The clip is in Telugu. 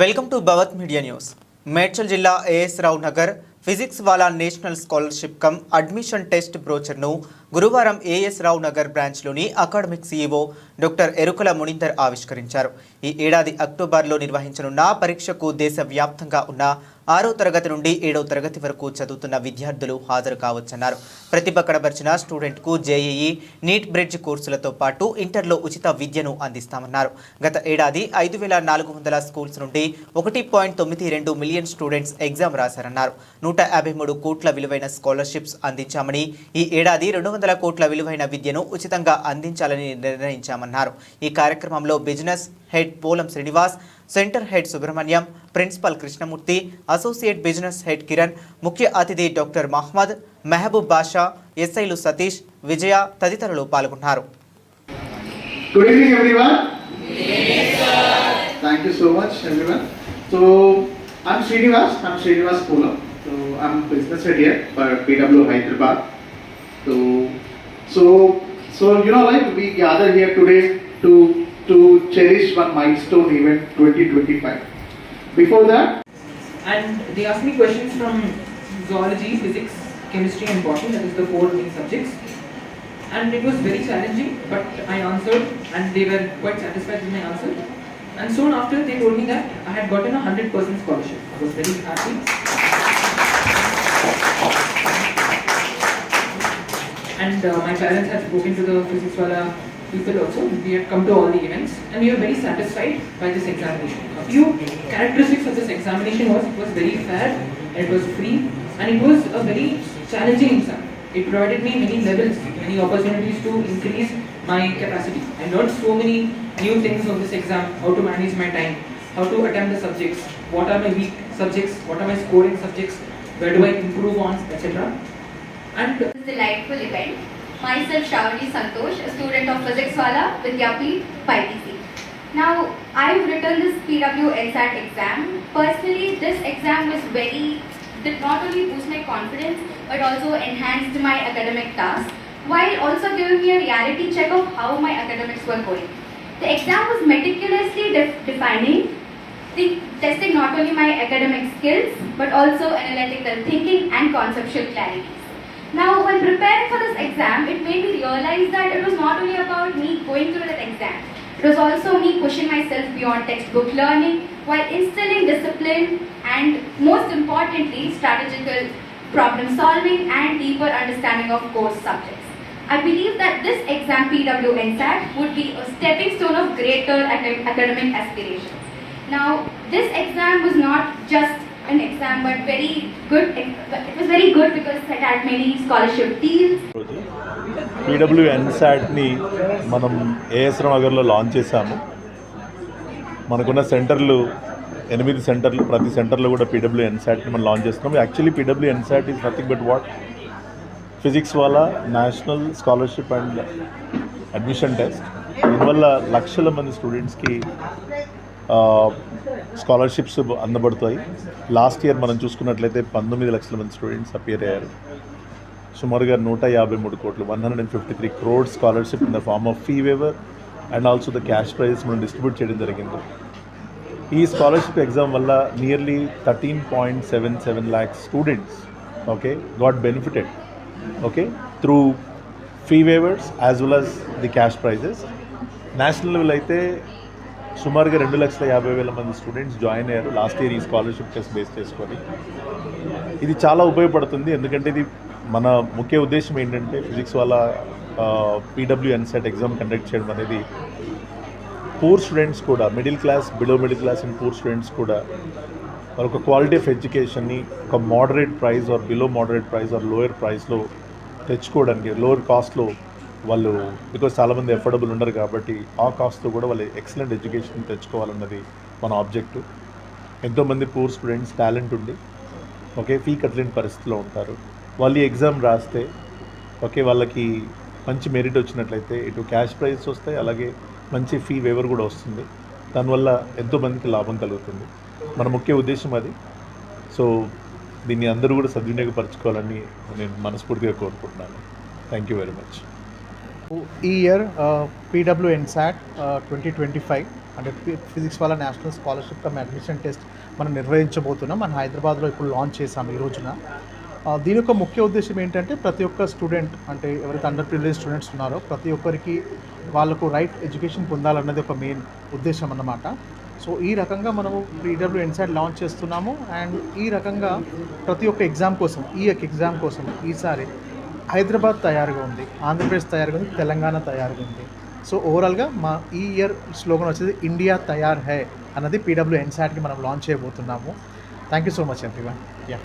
Welcome to Bhavat media news. Medchal జిల్లా AS Rao Nagar physics Wallah national scholarship cum admission test బ్రోచర్ను గురువారం AS Rao Nagar బ్రాంచ్లోని academic CEO doctor Erukala Munindar ఆవిష్కరించారు. ఈ ఏడాది అక్టోబర్లో నిర్వహించనున్న పరీక్షకు దేశవ్యాప్తంగా ఉన్న ఆరో తరగతి నుండి ఏడో తరగతి వరకు చదువుతున్న విద్యార్థులు హాజరు కావచ్చన్నారు. ప్రతిభ కనబరిచిన స్టూడెంట్కు జేఈఈ నీట్ బ్రిడ్జ్ కోర్సులతో పాటు ఇంటర్లో ఉచిత విద్యను అందిస్తామన్నారు. గత ఏడాది ఐదు వేల నాలుగు వందల స్కూల్స్ నుండి ఒకటి పాయింట్ తొమ్మిది రెండు మిలియన్ స్టూడెంట్స్ ఎగ్జామ్ రాశారన్నారు. నూట యాభై మూడు కోట్ల విలువైన స్కాలర్షిప్స్ అందించామని ఈ ఏడాది రెండు వందల కోట్ల విలువైన విద్యను ఉచితంగా అందించాలని నిర్ణయించామన్నారు. ఈ కార్యక్రమంలో business head Polam Srinivas Center head Subrahmanyam principal Krishnamurthy associate business head Kiran ముఖ్య అతిథి డాక్టర్ మహ్మద్ మెహబూబ్ బాషా ఎస్ఐలు సతీష్ విజయ తదితరులు పాల్గొన్నారు Good evening, everyone. Thank you so much, everyone. So, I'm Srinivas. I'm Srinivas Poolam. So, I'm business head here for PW Hyderabad. So, so, so you know, like we gather here today to to cherish one milestone event 2025. Before that, and they asked me questions from zoology, physics, chemistry, and botany. That is the four main subjects. And it was very challenging, but I answered, and they were quite satisfied with my answer. And soon after, they told me that I had gotten a hundred percent scholarship. I was very happy. And uh, my parents had spoken to the physics wala people also. We had come to all the events, and we were very satisfied by this examination. A few characteristics of this examination was it was very fair, it was free, and it was a very challenging exam. It provided me many levels, many opportunities to increase my capacity. I learned so many new things on this exam, how to manage my time, how to attempt the subjects, what are my weak subjects, what are my scoring subjects, where do I improve on, etc. And This is a delightful event. Myself Shravani Santosh, a student of Physics Wala, Vidyapeeth, 5TC. Now, I've written this PW LSAT exam. Personally, this exam was very, did not only boost my confidence, but also enhanced my academic task, while also giving me a reality check of how my academics were going. The exam was meticulously def- defining, the, testing not only my academic skills, but also analytical thinking and conceptual clarities. Now, when preparing for this exam, it made me realize that it was not only about me going through that exam, it was also me pushing myself beyond textbook learning while instilling discipline and, most importantly, strategical problem solving and deeper understanding of course subjects. I believe that this exam PW NSAT would be a stepping stone of greater academic aspirations. Now, this exam was not just an exam, but very good. It was very good because it had many scholarship deals. PW ఎన్సాట్ని మనం ఏఎస్ నగర్లో లాంచ్ చేశాము మనకున్న సెంటర్లు ఎనిమిది సెంటర్లు ప్రతి సెంటర్లో కూడా పీడబ్ల్యూ ఎన్సాట్ని మనం లాంచ్ చేస్తున్నాం actually PW NSAT is nothing but what physics Wallah national scholarship and admission test దీనివల్ల లక్షల మంది స్టూడెంట్స్కి స్కాలర్షిప్స్ అందబడతాయి. లాస్ట్ ఇయర్ మనం చూసుకున్నట్లయితే పంతొమ్మిది లక్షల మంది స్టూడెంట్స్ అపియర్ అయ్యారు. సుమారుగా నూట యాభై మూడు కోట్లు one hundred and fifty three crore scholarship in the form of fee waiver and also the cash prizes మనం డిస్ట్రిబ్యూట్ చేయడం జరిగింది. ఈ స్కాలర్షిప్ ఎగ్జామ్ వల్ల nearly thirteen point seven seven lakhs students okay got benefited okay through fee waivers as well as the cash prizes. National level అయితే సుమారుగా రెండు లక్షల యాభై వేల మంది స్టూడెంట్స్ జాయిన్ అయ్యారు. లాస్ట్ ఇయర్ ఈ స్కాలర్షిప్ టెస్ట్ బేస్ చేసుకొని. ఇది చాలా ఉపయోగపడుతుంది. ఎందుకంటే ఇది మన ముఖ్య ఉద్దేశం ఏంటంటే ఫిజిక్స్ వాళ్ళ పీడబ్ల్యూ ఎన్సెట్ ఎగ్జామ్ కండక్ట్ చేయడం అనేది పూర్ స్టూడెంట్స్ కూడా middle class below middle class and poor students కూడా వాళ్ళ ఒక క్వాలిటీ ఆఫ్ ఎడ్యుకేషన్ని ఒక moderate price or below moderate price or lower ప్రైస్లో తెచ్చుకోవడానికి లోయర్ కాస్ట్లో వాళ్ళు బికాజ్ చాలామంది ఎఫోర్డబుల్ ఉండరు కాబట్టి ఆ కాస్ట్తో కూడా వాళ్ళు ఎక్సలెంట్ ఎడ్యుకేషన్ తెచ్చుకోవాలన్నది మన ఆబ్జెక్టివ్ ఎంతోమంది పూర్ స్టూడెంట్స్ టాలెంట్ ఉండి ఓకే ఫీ కట్టలేని పరిస్థితిలో ఉంటారు. వాళ్ళు ఎగ్జామ్ రాస్తే ఓకే వాళ్ళకి మంచి మెరిట్ వచ్చినట్లయితే ఇటు క్యాష్ ప్రైజెస్ వస్తాయి అలాగే మంచి ఫీ వేవర్ కూడా వస్తుంది. దానివల్ల ఎంతోమందికి లాభం కలుగుతుంది. మన ముఖ్య ఉద్దేశం అది. సో దీన్ని అందరూ కూడా సద్వినియోగపరచుకోవాలని నేను మనస్ఫూర్తిగా కోరుకుంటున్నాను. థ్యాంక్ యూ వెరీ మచ్ ఈ year PW NSAT twenty twenty five అంటే physics Wallah national scholarship cum admission test మనం నిర్వహించబోతున్నాం. మన హైదరాబాద్లో ఇప్పుడు లాంచ్ చేసాం ఈ రోజున. దీని యొక్క ముఖ్య ఉద్దేశం ఏంటంటే ప్రతి ఒక్క స్టూడెంట్ అంటే ఎవరైతే అండర్ ప్రివిలేజ్ స్టూడెంట్స్ ఉన్నారో ప్రతి ఒక్కరికి వాళ్ళకు రైట్ ఎడ్యుకేషన్ పొందాలన్నది ఒక మెయిన్ ఉద్దేశం అన్నమాట. సో ఈ రకంగా మనము పీడబ్ల్యూ ఎన్సైడ్ లాంచ్ చేస్తున్నాము. అండ్ ఈ రకంగా ప్రతి ఒక్క ఎగ్జామ్ కోసం ఈ యొక్క ఎగ్జామ్ కోసం ఈసారి హైదరాబాద్ తయారుగా ఉంది ఆంధ్రప్రదేశ్ తయారుగా ఉంది తెలంగాణ తయారుగా ఉంది. సో ఓవరాల్గా మా ఈ ఇయర్ స్లోగన్ వచ్చేది ఇండియా తయార్ హై అన్నది పీడబ్ల్యూ ఎన్సాట్కి మనం లాంచ్ చేయబోతున్నాము. Thank you so much everyone yeah